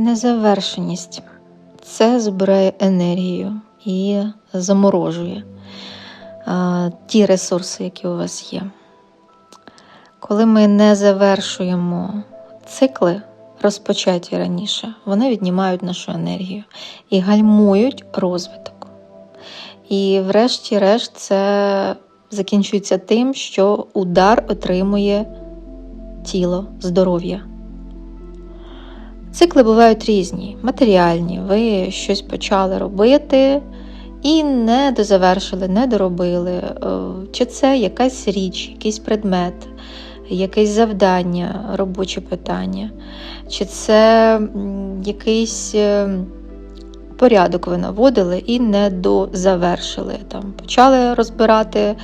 Незавершеність це збирає енергію і заморожує а, ті ресурси, які у вас є. Коли ми не завершуємо цикли, розпочаті раніше, вони віднімають нашу енергію і гальмують розвиток. І, врешті-решт, це закінчується тим, що удар отримує тіло, здоров'я. Цикли бувають різні, матеріальні. Ви щось почали робити і не дозавершили, не доробили. Е, Чи це якась річ, якийсь предмет, якесь завдання, робоче питання, чи це якийсь е, порядок ви наводили і не дозавершили. Там почали розбирати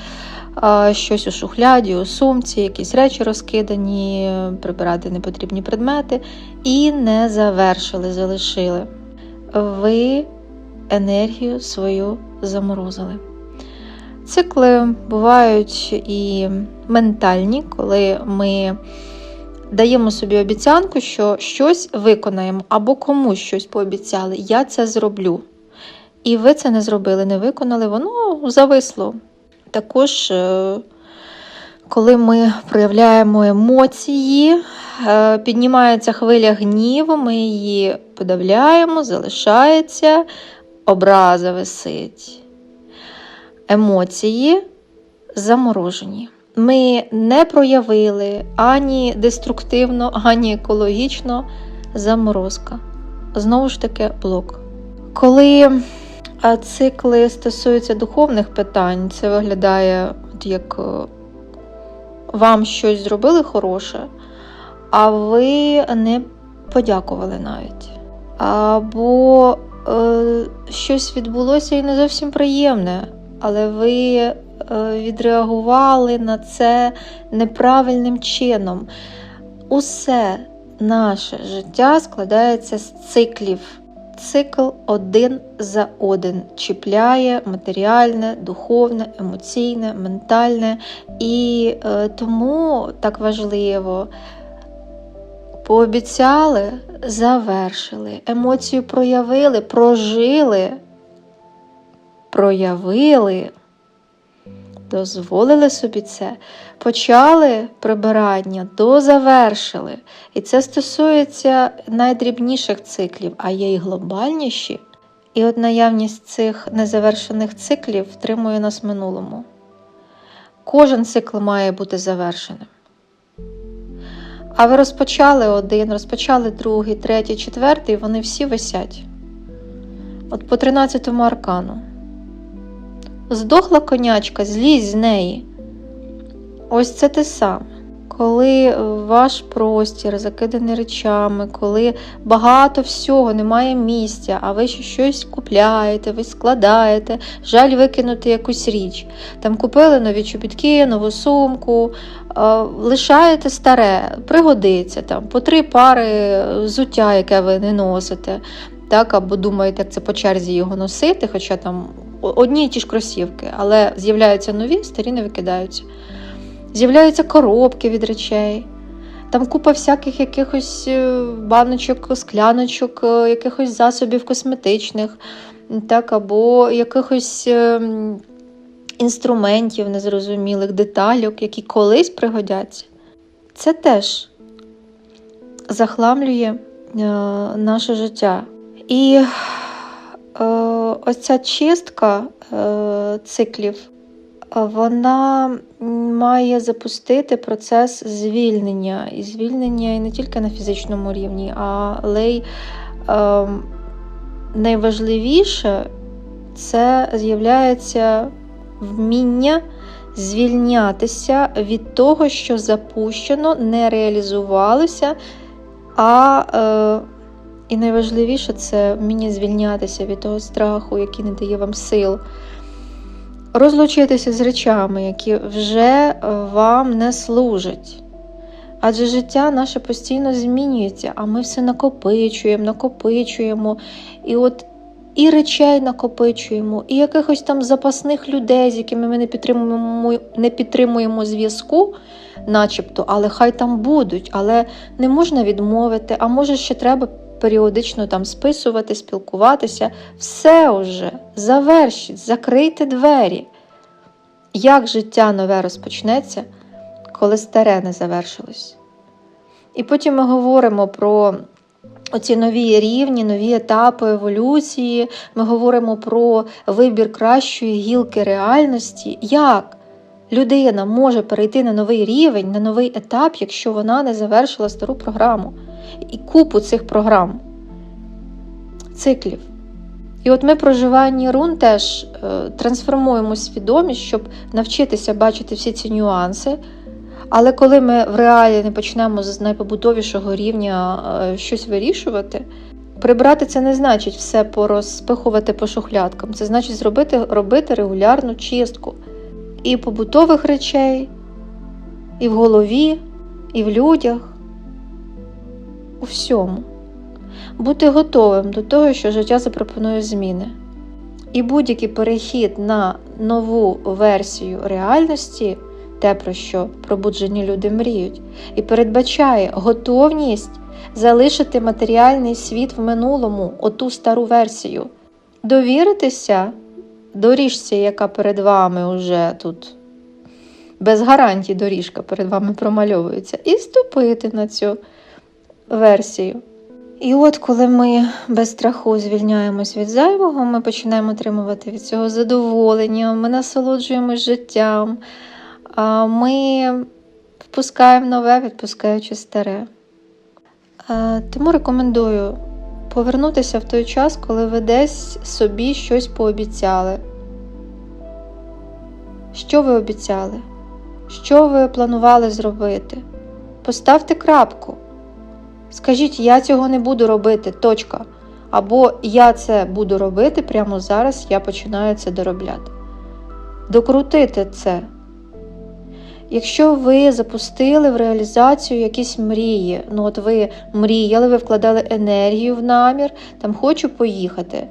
щось у шухляді, у сумці, якісь речі розкидані, прибирати непотрібні предмети і не завершили, залишили. Ви енергію свою заморозили. Цикли бувають і ментальні, коли ми даємо собі обіцянку, що щось виконаємо або комусь щось пообіцяли, я це зроблю. І ви це не зробили, не виконали, воно зависло. Також, е, коли ми проявляємо емоції, е, піднімається хвиля гніву, ми її подавляємо, залишається, образа висить. Емоції заморожені. Ми не проявили ані деструктивно, ані екологічно заморозка. Знову ж таки, блок. Коли а цикли стосуються духовних питань, це виглядає, от як е, вам щось зробили хороше, а ви не подякували навіть. Або е, щось відбулося і не зовсім приємне, але ви е, відреагували на це неправильним чином. Усе наше життя складається з циклів. Цикл один за один чіпляє матеріальне, духовне, емоційне, ментальне. І е, тому так важливо. Пообіцяли, завершили, емоцію проявили, прожили, проявили, дозволили собі це, почали прибирання, дозавершили. І це стосується найдрібніших циклів, а є й глобальніші. І от наявність цих незавершених циклів втримує нас в минулому. Кожен цикл має бути завершеним. А ви розпочали один, розпочали другий, третій, четвертий, вони всі висять. От по 13-му аркану. Здохла конячка, злізь з неї. Ось це те саме. Коли ваш простір закиданий речами, коли багато всього, немає місця, а ви ще щось купляєте, ви складаєте, жаль викинути якусь річ. Там купили нові чобітки, нову сумку, е, лишаєте старе, пригодиться там по три пари взуття, яке ви не носите. Так, або думаєте, як це по черзі його носити, хоча там одні й ті ж кросівки, але з'являються нові, старі не викидаються. З'являються коробки від речей. Там купа всяких якихось е, баночок, скляночок, е, якихось засобів косметичних, так, або якихось е, інструментів незрозумілих, детальок, які колись пригодяться. Це теж захламлює наше життя. І ось ця чистка е, циклів, вона має запустити процес звільнення. І звільнення не тільки на фізичному рівні, але й е, найважливіше це з'являється вміння звільнятися від того, що запущено, не реалізувалося, а е, і найважливіше це вміння звільнятися від того страху, який не дає вам сил. Розлучитися з речами, які вже вам не служать. Адже життя наше постійно змінюється, а ми все накопичуємо, накопичуємо. І от і речей накопичуємо, і якихось там запасних людей, з якими ми не підтримуємо не підтримуємо зв'язку, начебто, але хай там будуть, але не можна відмовити, а може ще треба періодично там списувати, спілкуватися. Все уже завершіть, закрийте двері. Як життя нове розпочнеться, коли старе не завершилось? І потім ми говоримо про оці нові рівні, нові етапи еволюції. Ми говоримо про вибір кращої гілки реальності. Як людина може перейти на новий рівень, на новий етап, якщо вона не завершила стару програму? І купу цих програм, циклів. І от ми проживання рун теж е, трансформуємо свідомість, щоб навчитися бачити всі ці нюанси. Але коли ми в реалі не почнемо з найпобутовішого рівня е, щось вирішувати, прибрати це не значить все порозпихувати по шухлядкам. Це значить зробити робити регулярну чистку і побутових речей, і в голові, і в людях, у всьому. Бути готовим до того, що життя запропонує зміни. І будь-який перехід на нову версію реальності те, про що пробуджені люди мріють, і передбачає готовність залишити матеріальний світ в минулому, оту стару версію, довіритися доріжці, яка перед вами вже тут без гарантій доріжка перед вами промальовується, і ступити на цю версію. І от коли ми без страху звільняємось від зайвого, ми починаємо отримувати від цього задоволення, ми насолоджуємось життям, ми впускаємо нове, відпускаючи старе. Тому рекомендую повернутися в той час, коли ви десь собі щось пообіцяли. Що ви обіцяли? Що ви планували зробити? Поставте крапку. Скажіть, я цього не буду робити, точка. Або я це буду робити прямо зараз, я починаю це доробляти. Докрутити це. Якщо ви запустили в реалізацію якісь мрії, ну от ви мріяли, ви вкладали енергію в намір, там хочу поїхати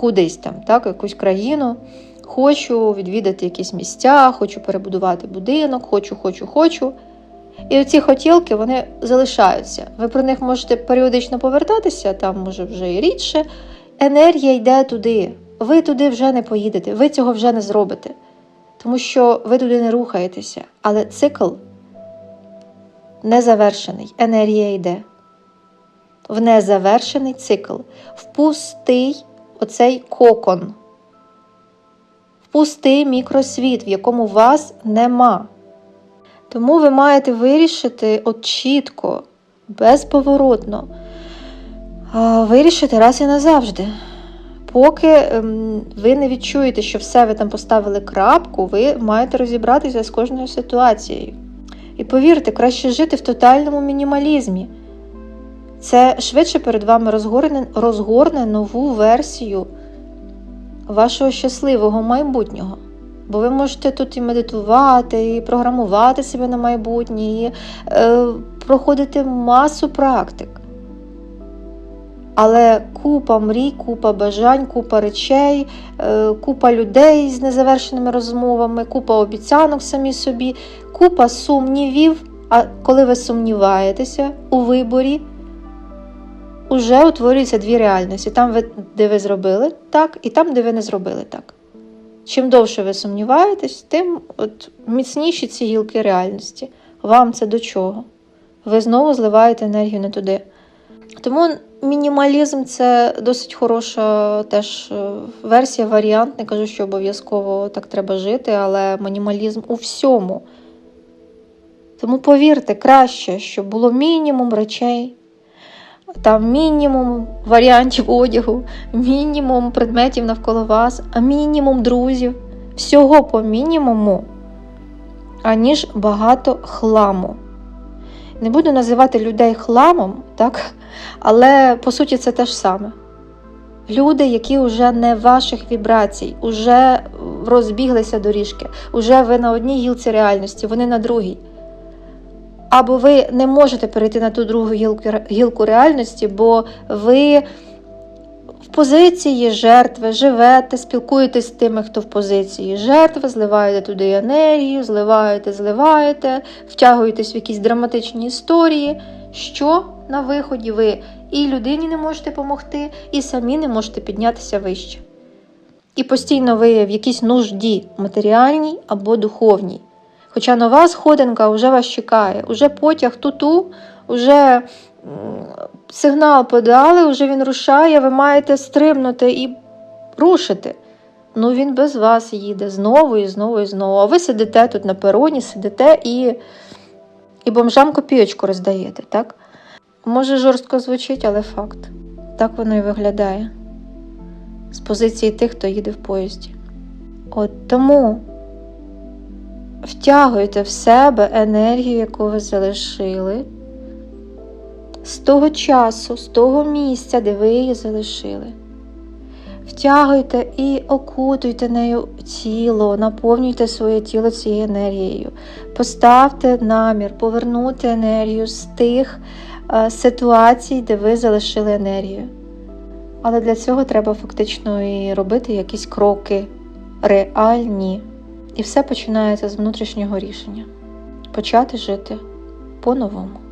кудись там, так, якусь країну, хочу відвідати якісь місця, хочу перебудувати будинок, хочу, хочу, хочу. І оці хотілки вони залишаються. Ви про них можете періодично повертатися, там може вже і рідше. Енергія йде туди. Ви туди вже не поїдете, ви цього вже не зробите. Тому що ви туди не рухаєтеся. Але цикл незавершений. Енергія йде. В незавершений цикл. В пустий оцей кокон. В пустий мікросвіт, в якому вас нема. Тому ви маєте вирішити от чітко, безповоротно, вирішити раз і назавжди. Поки ем, ви не відчуєте, що все ви там поставили крапку, ви маєте розібратися з кожною ситуацією. І повірте, краще жити в тотальному мінімалізмі. Це швидше перед вами розгорне, розгорне нову версію вашого щасливого майбутнього. Бо ви можете тут і медитувати, і програмувати себе на майбутнє, і е, проходити масу практик. Але купа мрій, купа бажань, купа речей, е, купа людей з незавершеними розмовами, купа обіцянок самі собі, купа сумнівів. А коли ви сумніваєтеся у виборі, уже утворюються дві реальності: там, де ви зробили так, і там, де ви не зробили так. Чим довше ви сумніваєтесь, тим от міцніші ці гілки реальності. Вам це до чого? Ви знову зливаєте енергію не туди. Тому мінімалізм це досить хороша теж е, версія, варіант. Не кажу, що обов'язково так треба жити, але мінімалізм у всьому. Тому повірте, краще, щоб було мінімум речей, там мінімум варіантів одягу, мінімум предметів навколо вас, а мінімум друзів. Всього по мінімуму, аніж багато хламу. Не буду називати людей хламом, так? але по суті це те ж саме. Люди, які вже не ваших вібрацій, вже розбіглися доріжки, вже ви на одній гілці реальності, вони на другій. Або ви не можете перейти на ту другу гілку, гілку реальності, бо ви в позиції жертви живете, спілкуєтесь з тими, хто в позиції жертви, зливаєте туди енергію, зливаєте, зливаєте, втягуєтесь в якісь драматичні історії. що на виході ви і людині не можете допомогти, і самі не можете піднятися вище. І постійно ви в якійсь нужді матеріальній або духовній. Хоча нова сходинка вже вас чекає, уже потяг ту-ту, вже сигнал подали, вже він рушає, ви маєте стрибнути і рушити. Ну він без вас їде знову і знову і знову. А ви сидите тут на пероні, сидите і, і бомжам копійочку роздаєте, так? Може, жорстко звучить, але факт. Так воно і виглядає з позиції тих, хто їде в поїзді. От тому втягуйте в себе енергію, яку ви залишили з того часу, з того місця, де ви її залишили. Втягуйте і окутуйте нею тіло, наповнюйте своє тіло цією енергією. Поставте намір повернути енергію з тих е, ситуацій, де ви залишили енергію. Але для цього треба фактично і робити якісь кроки реальні. І все починається з внутрішнього рішення почати жити по-новому.